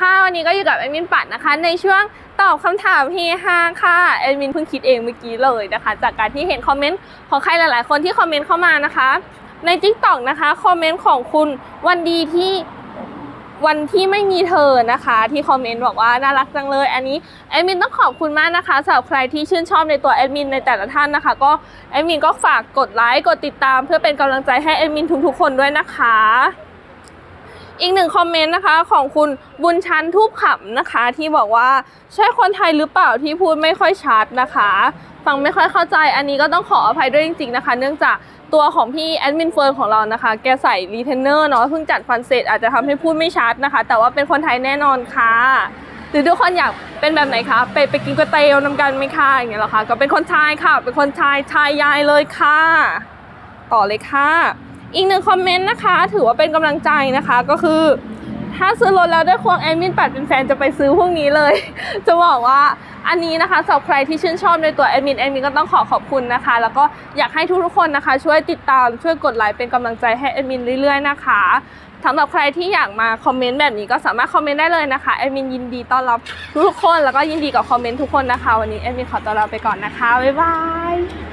ค่ะวันนี้ก็อยู่กับแอดมินปัดนะคะ ในช่วงตอบคำถามเฮฮาค่ะแอดมินเพิ่งคิดเองเมื่อกี้เลยนะคะ จากการที่เห็นคอมเมนต์ของใครหลาย ๆ คนที่คอมเมนต์เข้ามานะคะ ใน t ิ k t o k นะคะคอมเมนต์ของคุณวันดีที่วันที่ไม่มีเธอนะคะ ที่คอมเมนต์บอกว่าน่ารักจังเลย อันนี้แอดมินต้องขอบคุณมากนะคะสำหรับใครที่ชื่นชอบในตัวแอดมินในแต่ละท่านนะคะ ก็แอดมินก็ฝากกดไลค์กดติดตาม เพื่อเป็นกำลังใจให้แอดมินทุกๆคนด้วยนะคะ อีกหนึ่งคอมเมนต์นะคะของคุณบุญชันทูบขำนะคะ ที่บอกว่าใช่คนไทยหรือเปล่าที่พูดไม่ค่อยชัดนะคะ ฟังไม่ค่อยเข้าใจอันนี้ก็ต้องขออภัยด้วยจริงๆนะคะ เนื่องจากตัวของพี่แอดมินเฟิร์นของเรานะคะ แกใส่รีเทนเนอร์เนาะเพิ่งจัดฟันเสร็จอาจจะทำให้พูดไม่ชัดนะคะ แต่ว่าเป็นคนไทยแน่นอนค่ะ หรือทุกคนอยากเป็นแบบไหนคะไปไปกินก๋วยเตี๋ยวน้ำกันไหมคะอย่างเงี้ยเหรอคะก็เป็นคนไทยค่ะ เป็นคนไทยชายยายเลยค่ะ ต่อเลยค่ะ อีกหนึ่งคอมเมนต์นะคะ ถือว่าเป็นกำลังใจนะคะก็คือ ถ้าซื้อรถแล้วได้ควงแอดมินปัดเป็นแฟนจะไปซื้อพวกนี้เลย จะบอกว่าอันนี้นะคะสำหรับใครที่ชื่นชอบในตัวแอดมินแอดมินก็ต้องขอขอบคุณนะคะ แล้วก็อยากให้ทุกๆคนนะคะ ช่วยติดตามช่วยกดไลค์เป็นกำลังใจให้แอดมินเรื่อยๆนะคะสำหรับใครที่อยากมาคอมเมนต์แบบนี้ก็สามารถคอมเมนต์ได้เลยนะคะแอดมินยินดีต้อนรับทุกๆคนแล้วก็ยินดีกับคอมเมนต์ทุกคนนะคะ วันนี้แอดมินขอตัวลาไปก่อนนะคะบ๊ายบาย